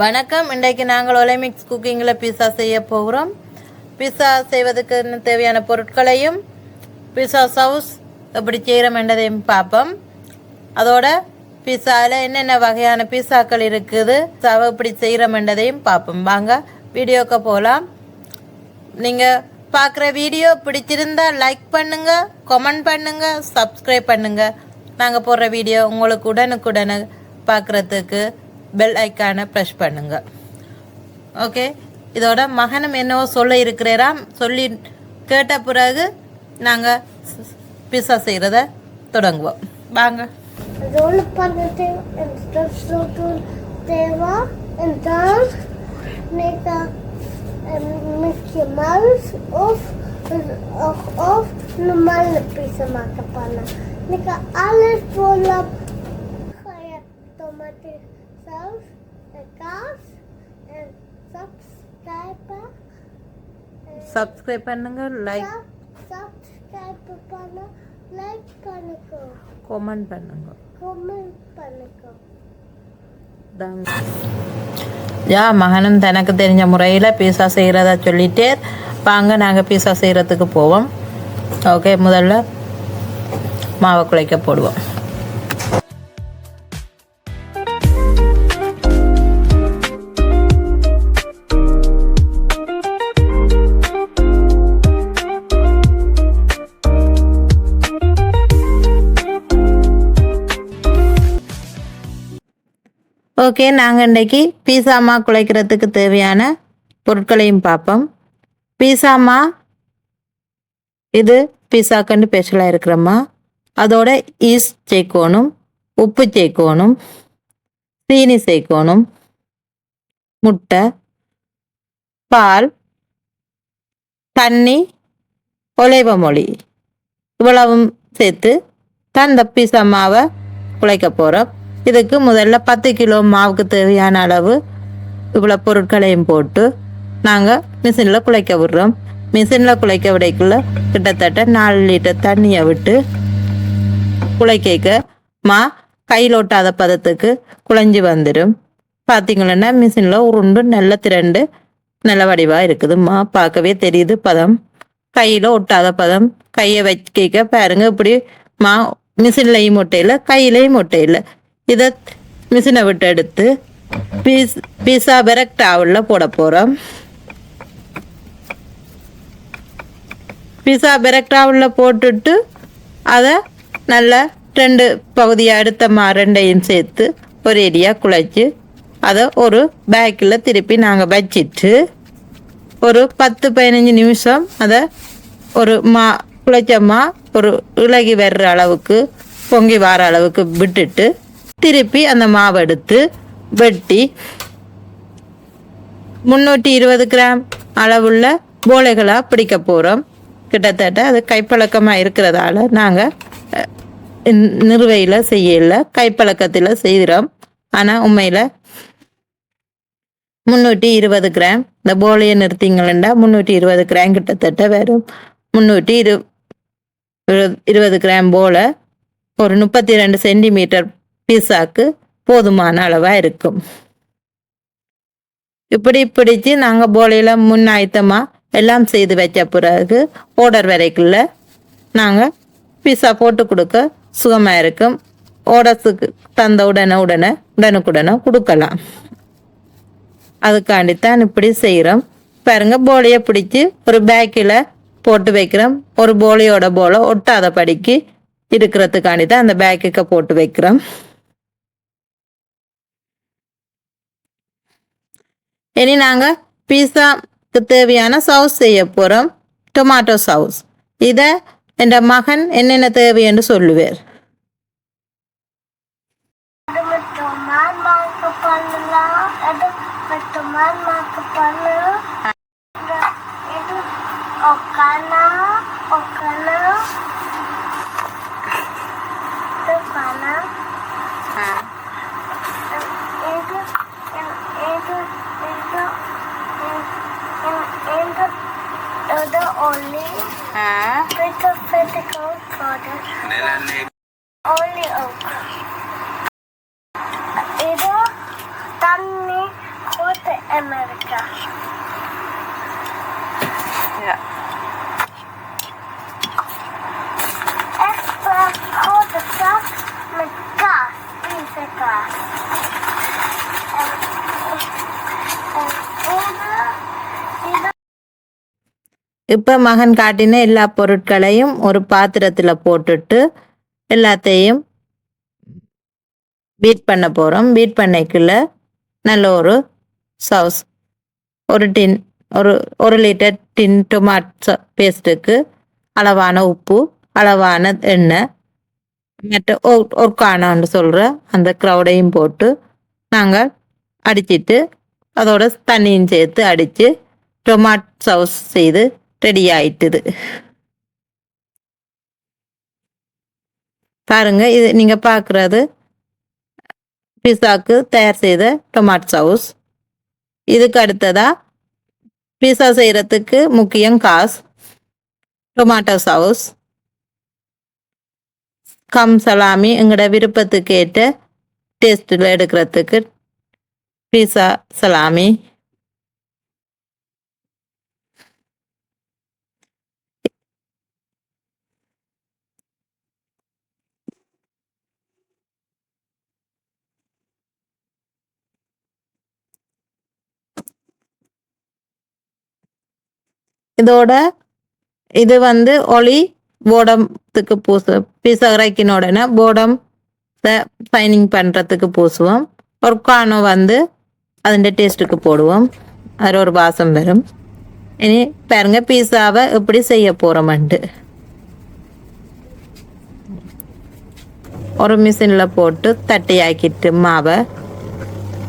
வணக்கம். இன்றைக்கு நாங்கள் ஒலிம்பிக்ஸ் குக்கிங்கில் பீஸா செய்ய போகிறோம். பீஸா செய்வதற்கு தேவையான பொருட்களையும் பீஸா சவுஸ் எப்படி செய்கிறோம் என்றதையும் பார்ப்போம். அதோட பீஸாவில் என்னென்ன வகையான பீஸாக்கள் இருக்குது சவ எப்படி செய்கிறோம் என்றதையும் பார்ப்போம். வாங்க வீடியோக்கு போகலாம். நீங்கள் பார்க்குற வீடியோ பிடிச்சிருந்தா லைக் பண்ணுங்கள் கமெண்ட் பண்ணுங்கள் சப்ஸ்கிரைப் பண்ணுங்கள் நாங்கள் போடுற வீடியோ உங்களுக்கு உடனுக்குடனே பார்க்குறதுக்கு பெல் ஐக்கானை ப்ரெஸ் பண்ணுங்க ஓகே இதோட மகனும் என்னவோ சொல்ல இருக்கிறாராம் சொல்லி கேட்ட பிறகு நாங்கள் பிஸா செய்கிறத தொடங்குவோம் வாங்க Roll பண்ணிட்டு instruction தேவா and then make a um, Mickey Mouse of of of normal pizza makapana. Make a alles roll up kaya tomato sauce and gas and subscribe subscribe பண்ணுங்க லைக் subscribe பண்ண like பண்ணிக்கோ comment பண்ணுங்க. Comment பண்ணிக்கோ தாங்க யா மகனும் தனக்கு தெரிஞ்ச முறையில் பீஸா செய்கிறதா சொல்லிட்டே வாங்க நாங்கள் பீஸா செய்கிறதுக்கு போவோம். ஓகே முதல்ல மாவை குழைக்க போடுவோம். ஓகே நாங்கள் இன்றைக்கி பீஸாமா குழைக்கிறதுக்கு தேவையான பொருட்களையும் பார்ப்போம். பீஸாமா இது பீஸாக்கண்டு ஸ்பெஷலாக இருக்கிறம்மா அதோட ஈஸ்ட் சேர்க்கணும் உப்பு சேர்க்கணும் சீனி சேர்க்கணும் முட்டை பால் தண்ணி ஒலைவ மொழி. இவ்வளவும் சேர்த்து தான் இந்த பீஸா மாவை குழைக்க போகிறோம் இதுக்கு முதல்ல பத்து கிலோ மாவுக்கு தேவையான அளவு இவ்வளோ பொருட்களையும் போட்டு நாங்கள் மிஷினில் குழைக்க விடுறோம். மிஷினில் குழைக்க விடைக்குள்ள கிட்டத்தட்ட நாலு லிட்டர் தண்ணியை விட்டு குழைக்க மா கையில் ஒட்டாத பதத்துக்கு குழஞ்சி வந்துடும் பார்த்தீங்கன்னா மிஷினில் உருண்டு நல்ல திரண்டு நல்ல வடிவாக இருக்குதும்மா பார்க்கவே தெரியுது பதம். கையில் ஒட்டாத பதம். கையை வைக்க பாருங்க இப்படி மா மிஷின்லையும் ஒட்டையில் கையிலையும் ஒட்டையில் இதை மிஷினை விட்டு எடுத்து பீஸ் பீஸா பெரக்டாவில் போட போகிறோம் பீஸா பெரக்டாவில் போட்டுட்டு அதை நல்லா ரெண்டு பகுதியாக எடுத்த மா ரெண்டையும் சேர்த்து ஒரு ஏரியாக குழைச்சி அதை ஒரு பேக்கில் திருப்பி நாங்கள் வச்சிட்டு ஒரு பத்து பதினஞ்சு நிமிஷம் அதை ஒரு மா குழைச்சமா ஒரு இலகி வர்ற அளவுக்கு பொங்கி வர அளவுக்கு விட்டுட்டு திருப்பி அந்த மாவு எடுத்து வெட்டி முந்நூற்றி இருபது கிராம் அளவுள்ள போலைகளாக பிடிக்க போகிறோம் கிட்டத்தட்ட அது கைப்பழக்கமாக இருக்கிறதால நாங்கள் நிறுவையில் செய்யல கைப்பழக்கத்தில் செய்கிறோம் ஆனால் உண்மையில் முந்நூற்றி இருபது கிராம் இந்த போலையை நிறுத்திங்களா முந்நூற்றி இருபது கிராம் கிட்டத்தட்ட வரும். முந்நூற்றி இரு இரு- இருபது கிராம் போல ஒரு முப்பத்தி ரெண்டு சென்டிமீட்டர் பீஸாக்கு போதுமான அளவாக இருக்கும். இப்படி பிடிச்சு நாங்கள் போலையில் முன் ஆயத்தமாக எல்லாம் செய்து வச்ச பிறகு ஓடர் வரைக்குள்ள நாங்கள் பீஸா போட்டு கொடுக்க சுகமாக இருக்கும். ஓடர்ஸுக்கு தந்த உடனே உடனே உடனுக்குடனே கொடுக்கலாம். அதுக்காண்டித்தான் இப்படி செய்கிறோம் பாருங்க போலையை பிடிச்சி ஒரு பேக்கில் போட்டு வைக்கிறோம். ஒரு போலையோட போல ஒட்டாத படிக்கு இருக்கிறதுக்காண்டி தான் அந்த பேக்குக்கு போட்டு வைக்கிறோம். இனி நாங்கள் பீஸாக்கு தேவையான சவுஸ் செய்ய போகிறோம் டொமாட்டோ சவுஸ் இதை என் மகன் என்னென்ன தேவை என்று சொல்லுவார். critical, Father. In the only oak. ಇದು ತನ್ನಿ ಕೋತ America Yeah. Extra coat of stuff, my gas, piece of gas. And, and, and, இப்போ மகன் காட்டின எல்லா பொருட்களையும் ஒரு பாத்திரத்தில் போட்டுட்டு எல்லாத்தையும் பீட் பண்ண போகிறோம் பீட் பண்ணைக்குள்ள நல்ல ஒரு சாஸ் ஒரு டின் ஒரு ஒரு லிட்டர் டின் டொமாட்டோ பேஸ்ட்டுக்கு அளவான உப்பு அளவான எண்ணெய் மற்ற ஒ- ஒரு காணான்னு சொல்கிற அந்த க்ரௌடையும் போட்டு நாங்கள் அடிச்சிட்டு அதோட தண்ணியும் சேர்த்து அடித்து டொமாட் சாஸ் செய்து ரெடி ஆயிட்டுது பாருங்க இது நீங்கள் பார்க்குறது பிஸாக்கு தயார் செய்த டொமாட் சவுஸ் இதுக்கு அடுத்ததா பீஸா செய்கிறதுக்கு முக்கியம் காஸ் டொமாட்டோ சவுஸ் கம் சலாமி எங்களோட விருப்பத்துக்கு ஏற்ற டேஸ்ட்டில் எடுக்கிறதுக்கு பீஸா சலாமி. இதோட இது வந்து ஒளி போடத்துக்கு பூசு பீஸா இறக்கின உடனே போடம் ஃபைனிங் பண்ணுறதுக்கு பூசுவோம் ஒர்க்கானோ வந்து അതിൻ്റെ டேஸ்ட்டுக்கு போடுவோம் அதில் ஒரு வாசம் வரும் இனி பாருங்க பீஸாவை எப்படி செய்ய போகிறோமன்ட்டு ஒரு மிஷினில் போட்டு தட்டையாக்கிட்டு மாவை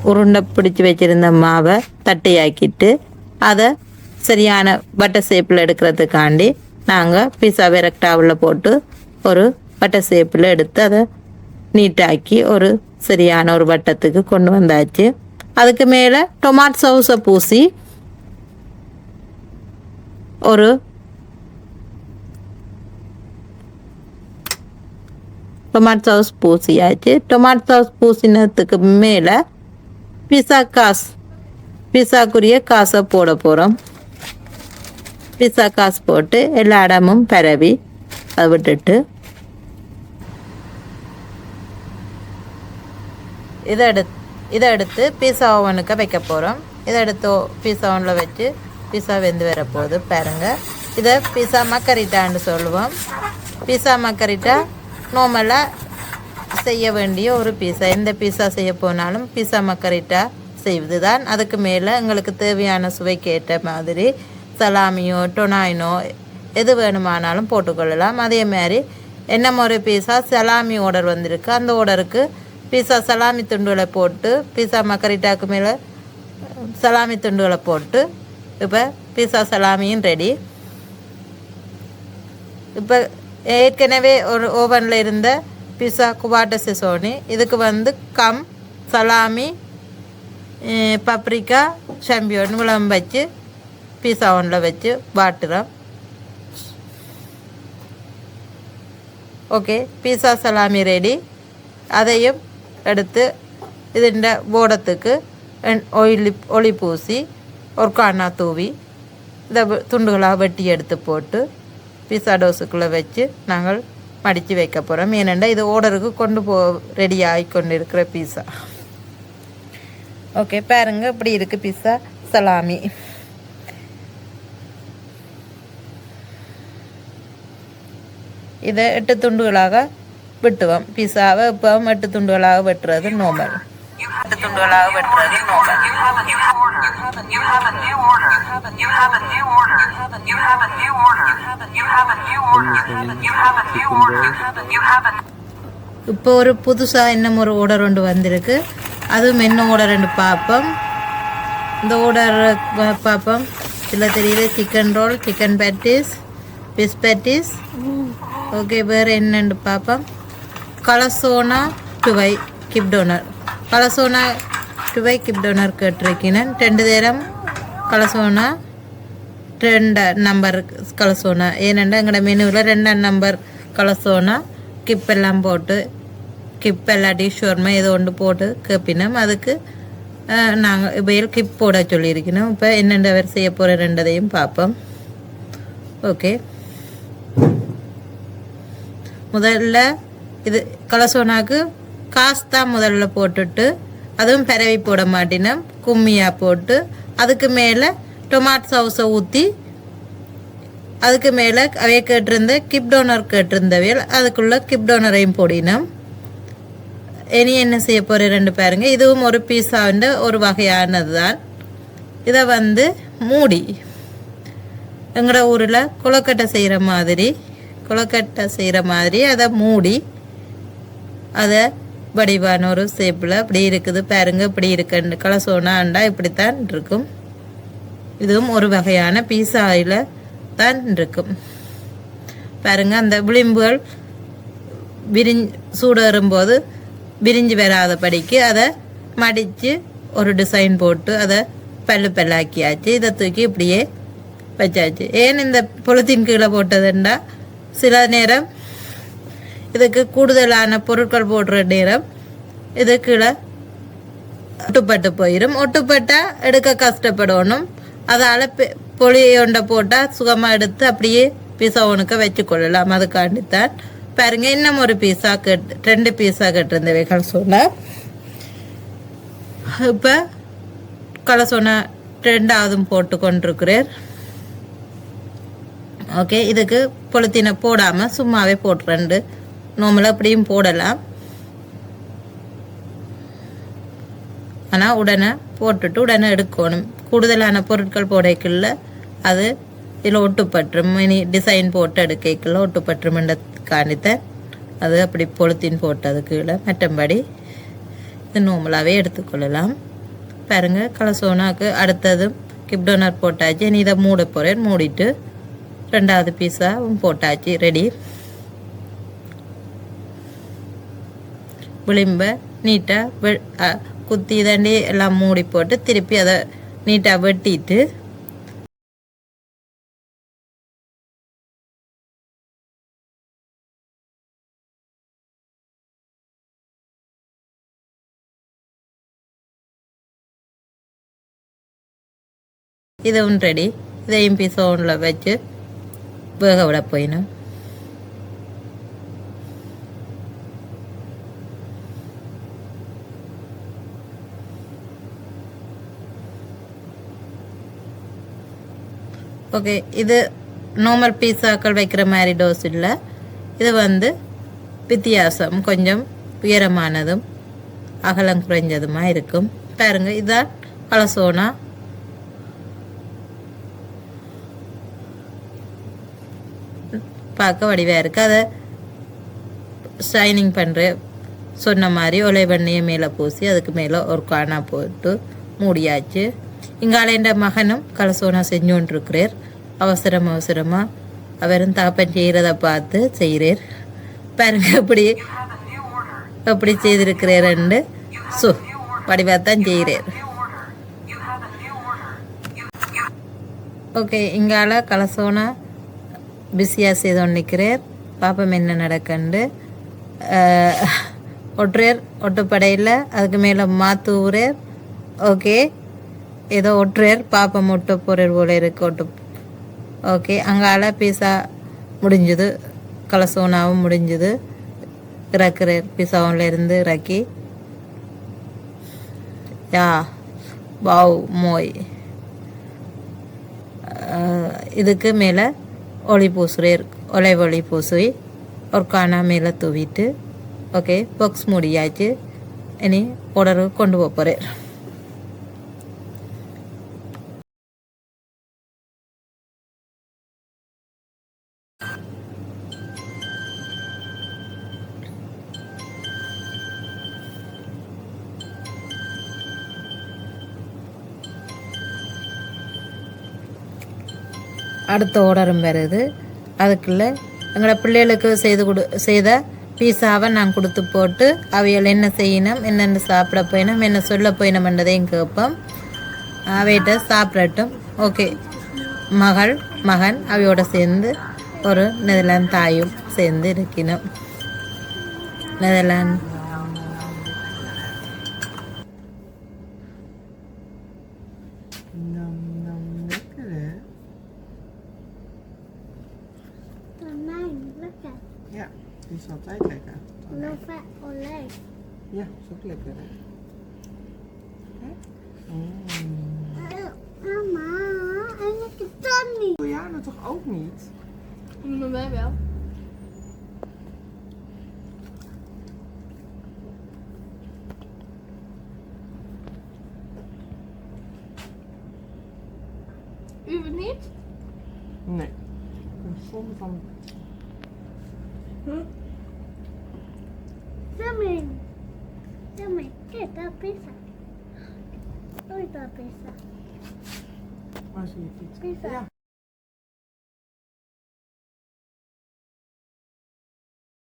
உருண்டை பிடிச்சி வச்சிருந்த மாவை தட்டையாக்கிட்டு அதை சரியான வட்ட ஷேப்பில் எடுக்கிறதுக்காண்டி நாங்கள் பீஸாவை ரெக்டாவில் போட்டு ஒரு வட்ட ஷேப்பில் எடுத்து அதை நீட்டாக்கி ஒரு சரியான ஒரு வட்டத்துக்கு கொண்டு வந்தாச்சு. அதுக்கு மேலே டொமாட் சவுஸை பூசி ஒரு டொமாட் சாஸ் பூசியாச்சு. டொமாட் சாஸ் பூசினதுக்கு மேலே பிஸா காஸ் பிஸாக்குரிய காசை போட போகிறோம் பிஸா காசு போட்டு எல்லா இடமும் பரவி அதை விட்டுட்டு. இதை எடுத் இதை எடுத்து பீஸா ஓவனுக்கு வைக்க போகிறோம் இதை எடுத்து பீஸா ஓவனில் வச்சு பீஸா வெந்து வரப்போகுது பாருங்கள் இதை பீஸா மக்கரிட்டான்னு சொல்லுவோம். பீஸா மக்கரிட்டா நார்மலாக செய்ய வேண்டிய ஒரு பீஸா எந்த பீஸா செய்ய போனாலும் பீஸா மக்கரிட்டா செய்வது தான் அதுக்கு மேலே எங்களுக்கு தேவையான சுவைக்கு ஏற்ற மாதிரி சலாமியோ டொனாயினோ எது வேணுமானாலும் போட்டுக்கொள்ளலாம். அதே மாதிரி என்ன முறை பீஸா சலாமி ஆர்டர் வந்திருக்கு. அந்த ஆர்டருக்கு பீஸா சலாமி துண்டுகளை போட்டு பீஸா மக்கரிட்டாக்கு மேலே சலாமி துண்டுகளை போட்டு இப்போ பீஸா சலாமியும் ரெடி இப்போ ஏற்கனவே ஒரு ஓவனில் இருந்த பீஸா குவாட்ட சிசோனி இதுக்கு வந்து கம் சலாமி பப்ரிக்கா சம்பியோன்னு விளம்பு வச்சு பீஸா ஓவனில் வச்சு வாட்டுறோம் ஓகே பீஸா சலாமி ரெடி அதையும் எடுத்து ഇതിൻ്റെ ബോഡത്തേക്ക് ഓയിലി ഒളി പൂസി ഒരു കാണ തൂവി இதை வெ- துண்டுகளாக வெட்டி எடுத்து போட்டு பீஸா டோஸுக்குள்ளே வச்சு நாங்கள் மடித்து வைக்க போகிறோம் ஏனெண்டா இது ஆர்டருக்கு கொண்டு போ ரெடி ஆகி கொண்டு இருக்கிற பீஸா ஓகே பாருங்க இப்படி இருக்குது பீஸா சலாமி இதை எட்டு துண்டுகளாக வெட்டுவோம் பீஸாவை இப்போ எட்டு துண்டுகளாக வெட்டுறது நோமல் எட்டு துண்டுகளாக வெட்டுறது நோமல் இப்போ ஒரு புதுசாக இன்னும் ஒரு ஓடர் ஒன்று வந்திருக்கு அதுவும் என்ன ஓடர் ரெண்டு பார்ப்போம் இந்த ஓடர் பார்ப்போம் இதில் தெரியல chicken roll chicken patties fish okay வேறு என்னன்னு பார்ப்போம். கலசோனா டுவை கிப் டோனர் கலசோனா டுவை கிப் டோனர் கேட்டிருக்கிறேன் ரெண்டு நேரம் கலசோனா ரெண்டு நம்பர் கலசோனா ஏனெண்டா எங்களோட மெனுவில் ரெண்டாம் நம்பர் கலசோனா கிப் எல்லாம் போட்டு கிப் இல்லாட்டி ஷோர்மா ஏதோ ஒன்று போட்டு கேப்பினோம். அதுக்கு நாங்கள் இப்போ கிப் போட சொல்லியிருக்கணும். இப்போ என்னென்ன அவர் செய்ய போகிற ரெண்டதையும் பார்ப்போம். ஓகே முதல்ல இது கலசோனாக்கு காசு தான் முதல்ல போட்டுட்டு அதுவும் பரவி போட மாட்டினோம் கும்மியாக போட்டு அதுக்கு மேலே டொமாட்டோ சவுஸை ஊற்றி அதுக்கு மேலே அவைய கேட்டிருந்த கிப் டோனர் அதுக்குள்ளே கிப்டோனரையும் போடினோம் இனி என்ன செய்ய போகிற ரெண்டு பாருங்க. இதுவும் ஒரு பீஸாவின் ஒரு வகையானது தான் இதை வந்து மூடி. எங்களோட ஊரில் குளக்கட்டை செய்கிற மாதிரி கொலக்கட்டை செய்கிற மாதிரி அதை மூடி அதை வடிவான ஒரு ஷேப்பில் இப்படி இருக்குது பாருங்க இப்படி இருக்குன்னு. கலசோனாண்டா இப்படித்தான் இருக்கும். இதுவும் ஒரு வகையான பீஸாயில் தான் இருக்கும். பாருங்க அந்த விளிம்புகள் விரிஞ் சூடேறும்போது விரிஞ்சு வராத படிக்கு அதை மடித்து ஒரு டிசைன் போட்டு அதை பல்லு பல்லாக்கியாச்சு. இதை தூக்கி இப்படியே வச்சாச்சு. ஏன் இந்த பொலித்தீன் கீழே போட்டதுண்டா? சில நேரம் இதுக்கு கூடுதலான பொருட்கள் போடுற நேரம் இது கீழே ஒட்டுப்பட்டு போயிடும் ஒட்டுப்பட்டால் எடுக்க கஷ்டப்படணும். அதால் பொலி போட்டால் சுகமாக எடுத்து அப்படியே பீஸா வச்சு வச்சுக்கொள்ளலாம் அதுக்காண்டித்தான் பாருங்க இன்னும் ஒரு பீஸா கட் ரெண்டு பீஸா கட்டிருந்தவை சொன்னால் இப்போ கலசோனா ரெண்டாவதும் போட்டு கொண்டிருக்கிறேன். ஓகே இதுக்கு பொலித்தீனை போடாமல் சும்மாவே போட்டு ரெண்டு. நார்மலாக அப்படியும் போடலாம். ஆனால் உடனே போட்டுட்டு உடனே எடுக்கணும். கூடுதலான பொருட்கள் போடைக்குள்ள அது இதில் ஒட்டுப்பட்டுரும் இனி டிசைன் போட்டு எடுக்கக்குள்ள ஒட்டுப்பட்டுருமென்றதுக்காண்டித்தான் அது அப்படி பொழுத்தின் போட்டது கீழே. மற்றபடி இது நார்மலாகவே எடுத்துக்கொள்ளலாம். பாருங்கள் கலசோனாக்கு அடுத்ததும் கிப்டோனர் போட்டாச்சு. இனி இதை மூட போகிறேன் மூடிட்டு ரெண்டாவது பீஸாவும் போட்டாச்சு ரெடி விளிம்பை நீட்டாக வெ குத்தி தாண்டி எல்லாம் மூடி போட்டு திருப்பி அதை நீட்டாக வெட்டிட்டு இதுவும் ரெடி இதையும் பீஸ் ஓனில் வச்சு வேக விட போயினும் ஓகே இது நார்மல் பீஸாக்கள் வைக்கிற மாதிரி டோஸ் இல்லை. இது வந்து வித்தியாசம் கொஞ்சம் உயரமானதும் அகலம் குறைஞ்சதுமா இருக்கும். பாருங்க இதான் கலசோனா பார்க்க வடிவாக இருக்குது அதை ஷைனிங் பண்ணுற சொன்ன மாதிரி ஒலை வெண்ணையை மேலே பூசி அதுக்கு மேலே ஒரு காணா போட்டு மூடியாச்சு. இங்கால என்ற மகனும் கலசோனா கொண்டிருக்கிறார் அவசரம் அவசரமாக அவரும் தாப்பன் செய்கிறத பார்த்து செய்கிறார் பாருங்க அப்படி Have a new அப்படி செய்திருக்கிறாருண்டு சு வடிவாக தான் செய்கிறார் ஓகே இங்கால கலசோனா பிஸியாக செய்து நிற்கிறார் பாப்பம் என்ன நடக்கண்டு? ஒற்றையர் ஒட்டுப்படையில். அதுக்கு மேலே மாத்தூறார் ஓகே. ஏதோ ஒற்றையர் பாப்பம் ஒட்ட போகிறார் போல இருக்கு. ஒட்டு ஓகே. அங்கால பீஸா முடிஞ்சுது. கலசோனாவும் முடிஞ்சுது. இறக்குறார் பீஸாவில் இருந்து இறக்கி. யா வாவ் மோய். இதுக்கு மேலே ஒளி பூசுறேர் ஒலை ஒளி பூசி ஒரு காணா மேலே தூவிட்டு ஓகே பாக்ஸ் மூடியாச்சு. இனி ஆர்டரு கொண்டு போக போகிறேன் அடுத்த ஓடரும் வருது. அதுக்குள்ள எங்களோட பிள்ளைகளுக்கு செய்து கொடு செய்த பீஸாவை நான் கொடுத்து போட்டு அவைகள் என்ன செய்யணும் என்னென்ன சாப்பிட போயினோம் என்ன சொல்ல போயினோம்ன்றதையும் கேட்போம். அவைகிட்ட சாப்பிடட்டும். ஓகே. மகள் மகன் அவையோட சேர்ந்து ஒரு நெதர்லாந்து தாயும் சேர்ந்து இருக்கணும். Netherlands. Ook lekker. Hè? Hè? Mm. Mama, en ik het dan niet. Juliana toch ook niet? Maar mij wel. U het niet? Nee. Een zonde van... Pisa. Noita pisa. Pisa.